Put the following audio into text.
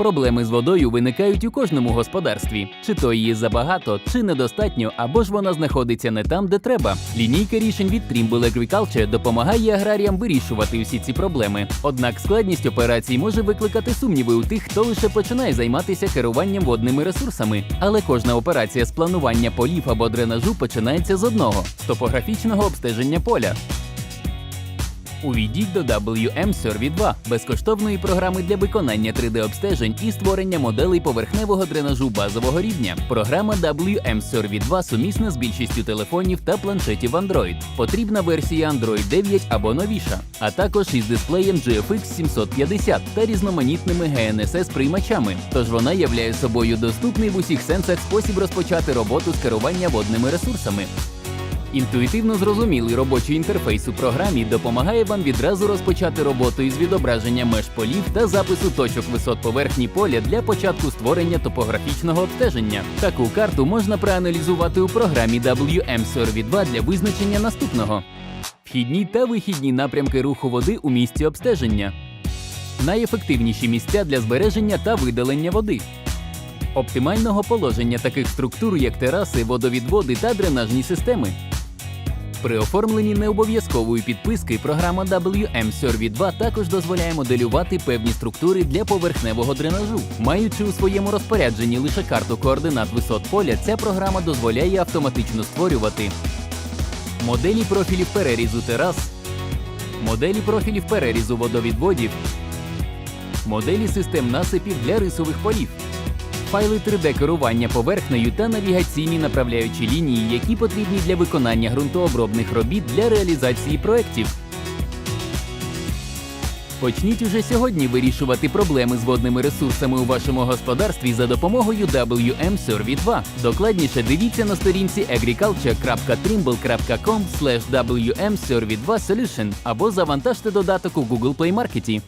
Проблеми з водою виникають у кожному господарстві. Чи то її забагато, чи недостатньо, або ж вона знаходиться не там, де треба. Лінійка рішень від Trimble Agriculture допомагає аграріям вирішувати усі ці проблеми. Однак складність операцій може викликати сумніви у тих, хто лише починає займатися керуванням водними ресурсами. Але кожна операція з планування полів або дренажу починається з одного з топографічного обстеження поля. Увійдіть до WM Survey 2 безкоштовної програми для виконання 3D-обстежень і створення моделей поверхневого дренажу базового рівня. Програма WM Survey 2 сумісна з більшістю телефонів та планшетів Android. Потрібна версія Android 9 або новіша, а також із дисплеєм GFX 750 та різноманітними GNSS приймачами. Тож вона являє собою доступний в усіх сенсах спосіб розпочати роботу з керування водними ресурсами. Інтуїтивно зрозумілий робочий інтерфейс у програмі допомагає вам відразу розпочати роботу із відображення меж полів та запису точок висот поверхні поля для початку створення топографічного обстеження. Таку карту можна проаналізувати у програмі WM Survey 2 для визначення наступного: вхідні та вихідні напрямки руху води у місці обстеження, найефективніші місця для збереження та видалення води. Оптимального положення таких структур, як тераси, водовідводи та дренажні системи. При оформленні необов'язкової підписки програма WM Survey 2 також дозволяє моделювати певні структури для поверхневого дренажу. Маючи у своєму розпорядженні лише карту координат висот поля, ця програма дозволяє автоматично створювати моделі профілів перерізу терас, моделі профілів перерізу водовідводів, моделі систем насипів для рисових полів файли 3D керування поверхнею та навігаційні направляючі лінії, які потрібні для виконання ґрунтообробних робіт для реалізації проєктів. Почніть уже сьогодні вирішувати проблеми з водними ресурсами у вашому господарстві за допомогою WM Survey 2. Докладніше дивіться на сторінці agriculture.trimble.com WM Survey 2 Solution або завантажте додаток у Google Play Market.